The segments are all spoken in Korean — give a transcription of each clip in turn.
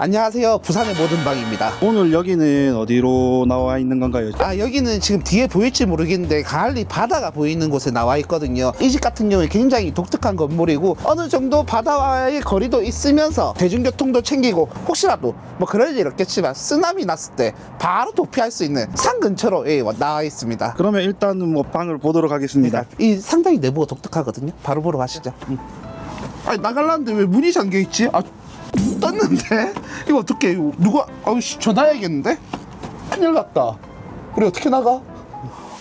안녕하세요. 부산의 모든 방입니다. 오늘 여기는 어디로 나와 있는 건가요? 아 여기는 지금 뒤에 보일지 모르겠는데 가을리 바다가 보이는 곳에 나와 있거든요. 이 집 같은 경우에 굉장히 독특한 건물이고 어느 정도 바다와의 거리도 있으면서 대중교통도 챙기고 혹시라도 뭐 그럴 일 없겠지만 쓰나미 났을 때 바로 도피할 수 있는 산 근처로 예, 나와 있습니다. 그러면 일단은 뭐 방을 보도록 하겠습니다. 이 상당히 내부가 독특하거든요. 바로 보러 가시죠. 아니 나갈라는데 왜 문이 잠겨 있지? 아 떴는데 이거 어떻게 누가 아우씨 전화해야겠는데? 큰일 났다. 우리 어떻게 나가?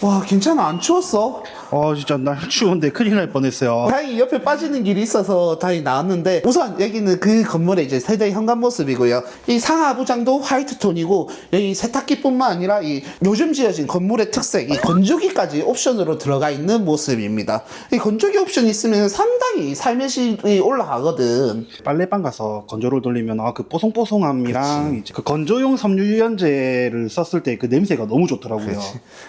와 괜찮아 안 추웠어? 어 진짜 날 추운데 큰일 날 뻔했어요. 다행히 옆에 빠지는 길이 있어서 다행히 나왔는데 우선 여기는 그 건물의 이제 세대 현관 모습이고요. 이 상하부장도 화이트 톤이고 여기 세탁기뿐만 아니라 이 요즘 지어진 건물의 특색 이 건조기까지 옵션으로 들어가 있는 모습입니다. 이 건조기 옵션이 있으면 상당히 삶의 질이 올라가거든. 빨래방 가서 건조를 돌리면 아 그 뽀송뽀송함이랑 이제 그 건조용 섬유유연제를 썼을 때 그 냄새가 너무 좋더라고요.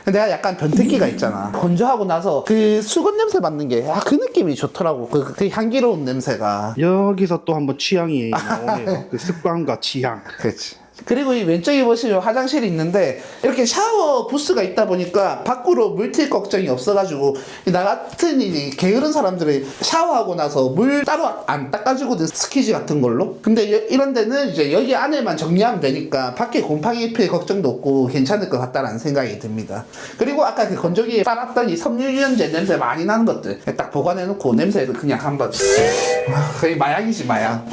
내가 약간 변태기가 있잖아. 건조하고 나서 그 수건 냄새 맡는 게, 아, 그 느낌이 좋더라고. 그, 그 향기로운 냄새가. 여기서 또 한번 취향이 나오네요. 그 습관과 취향. 그렇지. 그리고 이 왼쪽에 보시면 화장실이 있는데 이렇게 샤워 부스가 있다 보니까 밖으로 물 튈 걱정이 없어가지고 이나 같은 이 게으른 사람들이 샤워하고 나서 물 따로 안 닦아주거든 스키지 같은 걸로. 근데 여- 이런 데는 이제 여기 안에만 정리하면 되니까 밖에 곰팡이 필 걱정도 없고 괜찮을 것 같다라는 생각이 듭니다. 그리고 아까 그 건조기에 빨았던 이 섬유유연제 냄새 많이 나는 것들 딱 보관해놓고 냄새도 그냥 한번 와, 거의 마약이지 마약.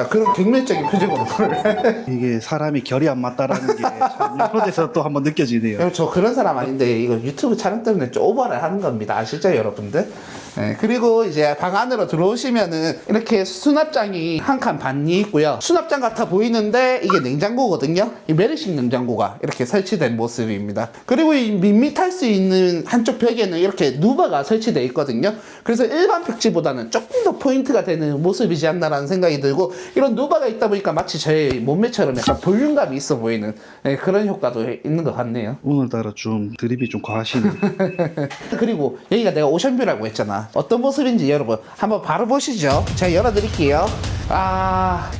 아, 그런 경멸적인 표정으로 이게 사람이 결이 안 맞다라는 게참 데서 또 한번 느껴지네요. 저 그런 사람 아닌데 이거 유튜브 촬영 때문에 좀 오버를 하는 겁니다. 아시죠, 여러분들? 네, 그리고 이제 방 안으로 들어오시면은 이렇게 수납장이 한 칸 반이 있고요. 수납장 같아 보이는데 이게 냉장고거든요. 이 메르식 냉장고가 이렇게 설치된 모습입니다. 그리고 이 밋밋할 수 있는 한쪽 벽에는 이렇게 누바가 설치되어 있거든요. 그래서 일반 벽지보다는 조금 더 포인트가 되는 모습이지 않나라는 생각이 들고 이런 누바가 있다 보니까 마치 저의 몸매처럼 약간 볼륨감이 있어 보이는 네, 그런 효과도 있는 것 같네요. 오늘따라 좀 드립이 좀 과하시네. 그리고 여기가 내가 오션뷰라고 했잖아. 어떤 모습인지 여러분 한번 바로 보시죠. 제가 열어드릴게요. 아,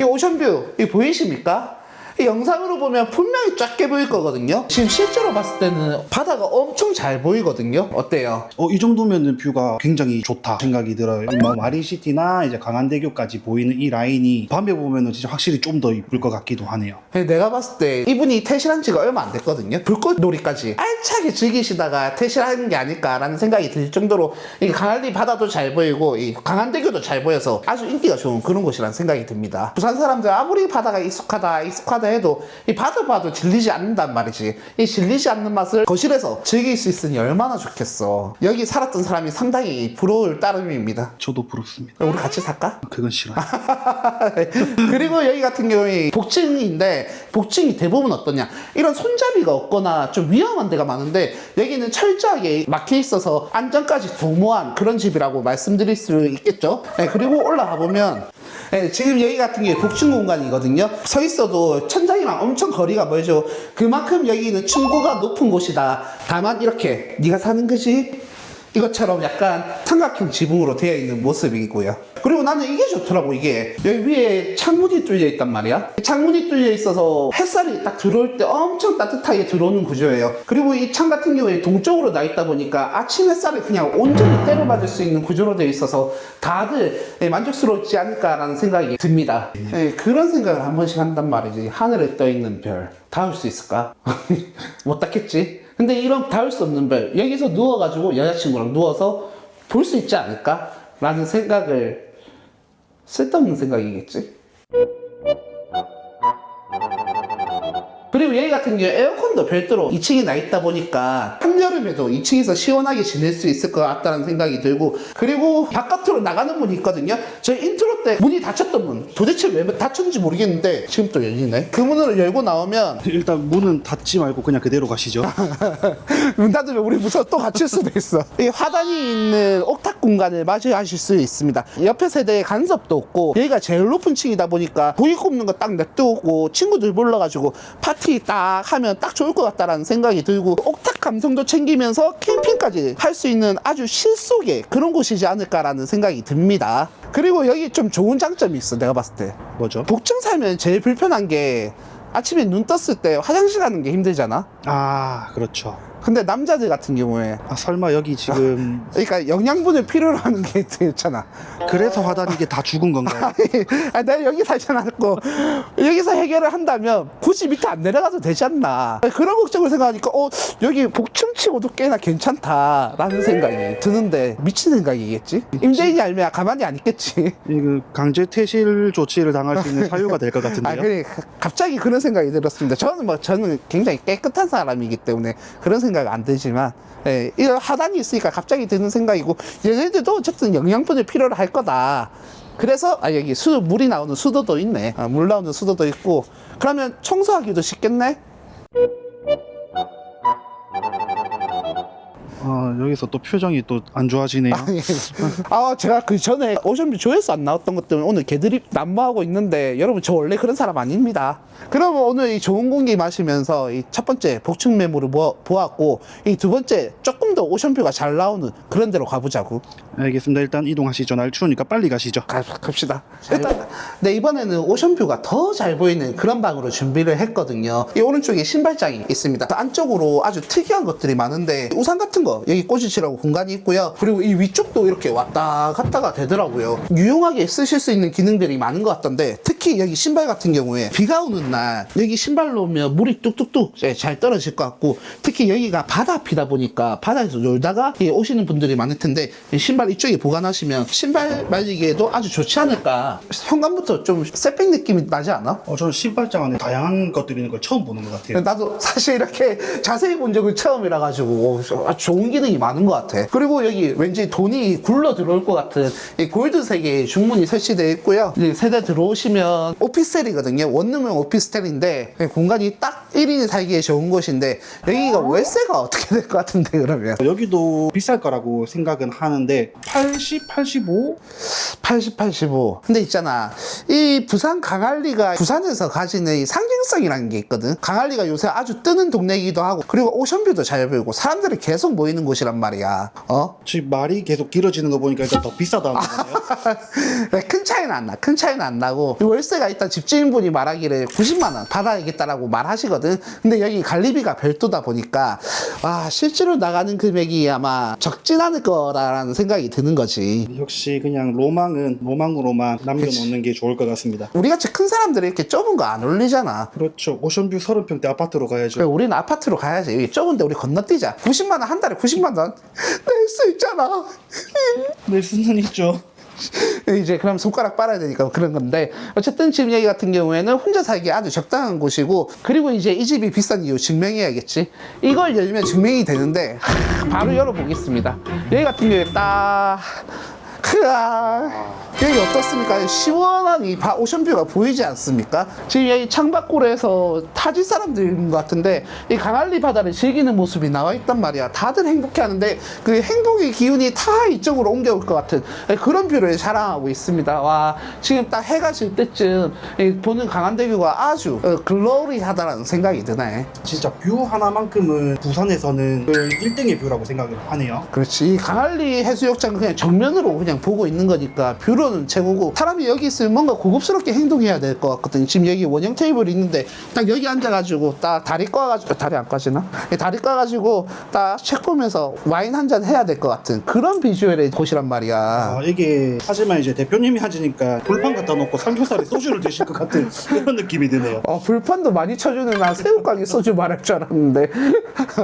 이 오션뷰 이 보이십니까? 이 영상으로 보면 분명히 작게 보일 거거든요. 지금 실제로 봤을 때는 바다가 엄청 잘 보이거든요. 어때요? 어, 이 정도면은 뷰가 굉장히 좋다 생각이 들어요. 뭐 마린시티나 이제 강한대교까지 보이는 이 라인이 밤에 보면은 진짜 확실히 좀 더 이쁠 것 같기도 하네요. 근데 내가 봤을 때 이분이 퇴실한 지가 얼마 안 됐거든요. 불꽃 놀이까지 알차게 즐기시다가 퇴실하는 게 아닐까라는 생각이 들 정도로 이 강한리 바다도 잘 보이고 이 강한대교도 잘 보여서 아주 인기가 좋은 그런 곳이라는 생각이 듭니다. 부산 사람들 아무리 바다가 익숙하다 익숙하다 해도 이 바다 봐도 질리지 않는단 말이지. 이 질리지 않는 맛을 거실에서 즐길 수 있으니 얼마나 좋겠어. 여기 살았던 사람이 상당히 부러울 따름입니다. 저도 부럽습니다. 우리 같이 살까? 그건 싫어요. 그리고 여기 같은 경우에 복층인데 복층이 대부분 어떠냐 이런 손잡이가 없거나 좀 위험한 데가 많은데 여기는 철저하게 막혀 있어서 안전까지 도모한 그런 집이라고 말씀드릴 수 있겠죠 네, 그리고 올라가 보면 네, 지금 여기 같은 게 복층 공간이거든요. 서 있어도 천장이랑 엄청 거리가 멀죠. 그만큼 여기는 층고가 높은 곳이다. 다만 이렇게 네가 사는 거지 이것처럼 약간 삼각형 지붕으로 되어 있는 모습이고요. 그리고 나는 이게 좋더라고, 이게. 여기 위에 창문이 뚫려 있단 말이야. 창문이 뚫려 있어서 햇살이 딱 들어올 때 엄청 따뜻하게 들어오는 구조예요. 그리고 이 창 같은 경우에 동쪽으로 나 있다 보니까 아침 햇살을 그냥 온전히 때려맞을 수 있는 구조로 되어 있어서 다들 예, 만족스럽지 않을까라는 생각이 듭니다. 예, 그런 생각을 한 번씩 한단 말이지. 하늘에 떠 있는 별. 닿을 수 있을까? 못 닿겠지? 근데 이런 닿을 수 없는 별, 여기서 누워가지고 여자친구랑 누워서 볼 수 있지 않을까? 라는 생각을, 쓸데없는 생각이겠지? 그리고 여기 같은 경우 에어컨도 별도로 2층에 나 있다 보니까 한여름에도 2층에서 시원하게 지낼 수 있을 것 같다는 생각이 들고 그리고 바깥으로 나가는 문이 있거든요 저희 인트로 때 문이 닫혔던 문 도대체 왜 닫혔는지 모르겠는데 지금 또 열리네 그 문을 열고 나오면 일단 문은 닫지 말고 그냥 그대로 가시죠. 문 닫으면 우리 무서워 또 갇힐 수도 있어. 이 화단이 있는 옥탑 공간을 맞이하실 수 있습니다. 옆에 세대에 간섭도 없고 여기가 제일 높은 층이다 보니까 고기 굽는 거 딱 냅두고 친구들 불러가지고 파티 딱 하면 딱 좋을 것 같다라는 생각이 들고 옥탁 감성도 챙기면서 캠핑까지 할 수 있는 아주 실속의 그런 곳이지 않을까라는 생각이 듭니다. 그리고 여기 좀 좋은 장점이 있어 내가 봤을 때 뭐죠? 복층 살면 제일 불편한 게 아침에 눈 떴을 때 화장실 가는 게 힘들잖아. 아 그렇죠. 근데 남자들 같은 경우에 아 설마 여기 지금 그러니까 영양분을 필요로 하는 게 있잖아. 그래서 화단 이게 다 죽은 건가요? 아, 내가 여기 살지 않았고 여기서 해결을 한다면 굳이 밑에 안 내려가도 되지 않나. 그런 걱정을 생각하니까 어 여기 복층치고도 꽤나 괜찮다라는 생각이 드는데 미친 생각이겠지? 임대인이 알면 가만히 안 있겠지. 이그 강제 퇴실 조치를 당할 수 있는 사유가 될 것 아 같은데요. 그래. 갑자기 그런 생각이 들었습니다. 저는 뭐 저는 굉장히 깨끗한 사람이기 때문에 그런 생각 안 들지만 예, 이런 하단이 있으니까 갑자기 드는 생각이고 얘네들도 어쨌든 영양분을 필요로 할 거다. 그래서 아 여기 수 물이 나오는 수도도 있네. 아, 물 나오는 수도도 있고. 그러면 청소하기도 쉽겠네 아 여기서 또 표정이 또 안 좋아지네요. 아 제가 그 전에 오션뷰 조회수 안 나왔던 것 때문에 오늘 개드립 난무하고 있는데 여러분 저 원래 그런 사람 아닙니다 그러면 오늘 이 좋은 공기 마시면서 이 첫 번째 복층 매물을 보아, 보았고 이 두 번째 조금 더 오션뷰가 잘 나오는 그런 데로 가보자고 알겠습니다. 일단 이동하시죠. 날 추우니까 빨리 가시죠. 가, 갑시다 일단 네 이번에는 오션뷰가 더 잘 보이는 그런 방으로 준비를 했거든요 이 오른쪽에 신발장이 있습니다 안쪽으로 아주 특이한 것들이 많은데 우산 같은 거 여기 꽂으시라고 공간이 있고요 그리고 이 위쪽도 이렇게 왔다 갔다가 되더라고요 유용하게 쓰실 수 있는 기능들이 많은 것 같던데 특히 여기 신발 같은 경우에 비가 오는 날 여기 신발 놓으면 물이 뚝뚝뚝 잘 떨어질 것 같고 특히 여기가 바다 앞이다 보니까 바다에서 놀다가 예, 오시는 분들이 많을 텐데 이 신발 이쪽에 보관하시면 신발 말리기에도 아주 좋지 않을까 현관부터 좀 세핑 느낌이 나지 않아? 어 저는 신발장 안에 다양한 것들이 있는 걸 처음 보는 것 같아요. 나도 사실 이렇게 자세히 본 적은 처음이라 가지고 아주 좋은 기능이 많은 것 같아. 그리고 여기 왠지 돈이 굴러 들어올 것 같은 이 골드색의 중문이 설치되어 있고요. 이제 세대 들어오시면 오피스텔이거든요. 원룸형 오피스텔인데 공간이 딱 1인이 살기에 좋은 곳인데 여기가 월세가 어떻게 될 것 같은데 그러면 여기도 비쌀 거라고 생각은 하는데 80, 85? 80, 85. 근데 있잖아. 이 부산 강할리가 부산에서 가지는 이 상징성이라는 게 있거든. 강할리가 요새 아주 뜨는 동네이기도 하고, 그리고 오션뷰도 잘 보이고, 사람들이 계속 모이는 곳이란 말이야. 어? 지금 말이 계속 길어지는 거 보니까 일단 더 비싸다는 거네요. 네, 큰 차이는 안 나. 큰 차이는 안 나고. 이 월세가 일단 집주인분이 말하기를 90만원 받아야겠다라고 말하시거든. 근데 여기 관리비가 별도다 보니까, 아, 실제로 나가는 금액이 아마 적진 않을 거라는 생각이 드는 거지. 역시 그냥 로망 은 로망으로만 남겨놓는 게 좋을 것 같습니다. 우리같이 큰 사람들이 이렇게 좁은 거 안 올리잖아. 그렇죠. 오션뷰 30평대 아파트로 가야죠. 그래, 우리는 아파트로 가야지. 여기 좁은데 우리 건너뛰자. 90만 원 한 달에 90만 원 낼 수 있잖아. 낼 수는 있죠. 이제 그럼 손가락 빨아야 되니까 그런 건데 어쨌든 지금 여기 같은 경우에는 혼자 살기 아주 적당한 곳이고 그리고 이제 이 집이 비싼 이유 증명해야겠지. 이걸 열면 증명이 되는데 하, 바로 열어보겠습니다. 여기 같은 경우에 딱 크아 여기 어떻습니까? 시원한 이 바- 오션뷰가 보이지 않습니까? 지금 여기 창밖골에서 타지 사람들인 것 같은데 이 강할리 바다를 즐기는 모습이 나와 있단 말이야. 다들 행복해 하는데 그 행복의 기운이 다 이쪽으로 옮겨올 것 같은 그런 뷰를 자랑하고 있습니다. 와 지금 딱 해가 질 때쯤 이 보는 강한대교가 아주 어, 글로리하다라는 생각이 드네. 진짜 뷰 하나만큼은 부산에서는 그 1등의 뷰라고 생각을 하네요. 그렇지. 이 강할리 해수욕장은 그냥 정면으로 그냥 보고 있는 거니까 뷰로는 최고고 사람이 여기 있으면 뭔가 고급스럽게 행동해야 될 것 같거든. 지금 여기 원형 테이블이 있는데 딱 여기 앉아가지고 딱 다리 꺼가지고 다리 안 꺼지나? 이 다리 꺼가지고 딱 책 보면서 와인 한 잔 해야 될 것 같은 그런 비주얼의 곳이란 말이야. 아, 이게 하지만 이제 대표님이 하시니까 불판 갖다 놓고 삼겹살에 소주를 드실 것 같은 그런 느낌이 드네요. 어, 불판도 많이 쳐주는 나 새우깡에 소주 말할 줄 알았는데.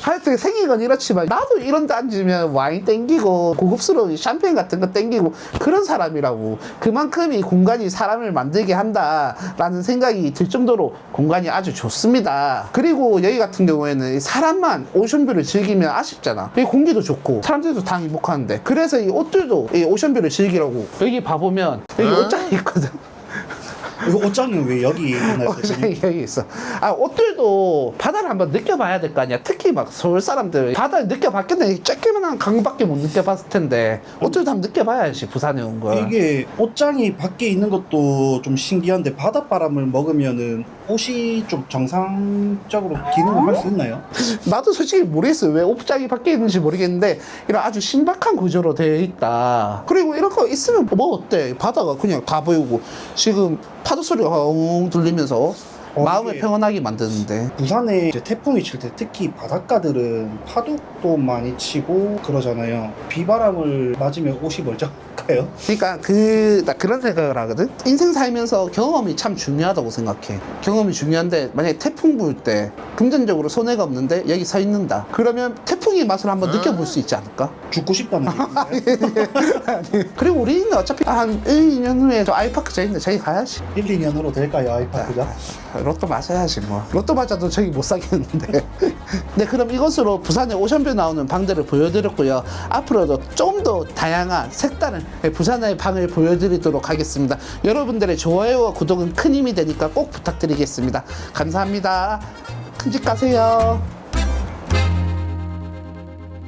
하여튼 생긴 건 이렇지만, 나도 이런 데 앉으면 와인 땡기고, 고급스러운 샴페인 같은 거 땡기고, 그런 사람이라고. 그만큼 이 공간이 사람을 만들게 한다라는 생각이 들 정도로 공간이 아주 좋습니다. 그리고 여기 같은 경우에는 이 사람만 오션뷰를 즐기면 아쉽잖아. 여기 공기도 좋고, 사람들도 다 행복하는데. 그래서 이 옷들도 이 오션뷰를 즐기라고. 여기 봐보면, 여기 옷장이 있거든. 이거 옷장은 왜 여기 있나요? 어, 여기, 여기 있어. 아, 옷들도 바다를 한번 느껴봐야 될 거 아니야. 특히 막 서울 사람들 바다를 느껴봤겠네. 쬐끼만한 강밖에 못 느껴봤을 텐데. 옷들도 한번 느껴봐야지, 부산에 온 거. 이게 옷장이 밖에 있는 것도 좀 신기한데 바닷바람을 먹으면은 옷이 좀 정상적으로 기능을 할 수 있나요? 나도 솔직히 모르겠어요. 왜 옷장이 밖에 있는지 모르겠는데, 이런 아주 신박한 구조로 되어 있다. 그리고 이런 거 있으면 뭐 어때? 바다가 그냥 다 보이고, 지금 파도 소리가 엉 들리면서 어, 마음을 이게- 평온하게 만드는데. 부산에 이제 태풍이 칠 때 특히 바닷가들은 파도도 많이 치고 그러잖아요. 비바람을 맞으면 옷이 멀쩡할까요? 그러니까 그, 나 그런 생각을 하거든? 인생 살면서 경험이 참 중요하다고 생각해. 경험이 중요한데, 만약에 태풍 불 때, 금전적으로 손해가 없는데, 여기 서 있는다. 그러면 태풍의 맛을 한번 느껴볼 수 있지 않을까? 죽고 싶다는 얘기인가요? 그리고 우리는 어차피 한 1, 2년 후에 저 아이파크 저 있는데 저기 가야지. 1, 2년으로 될까요, 아이파크가? 로또 맞아야지 뭐. 로또 맞아도 저기 못 사겠는데. 네, 그럼 이것으로 부산의 오션뷰 나오는 방들을 보여드렸고요. 앞으로도 좀 더 다양한 색다른 부산의 방을 보여드리도록 하겠습니다. 여러분들의 좋아요와 구독은 큰 힘이 되니까 꼭 부탁드리겠습니다. 감사합니다. 큰 집 가세요.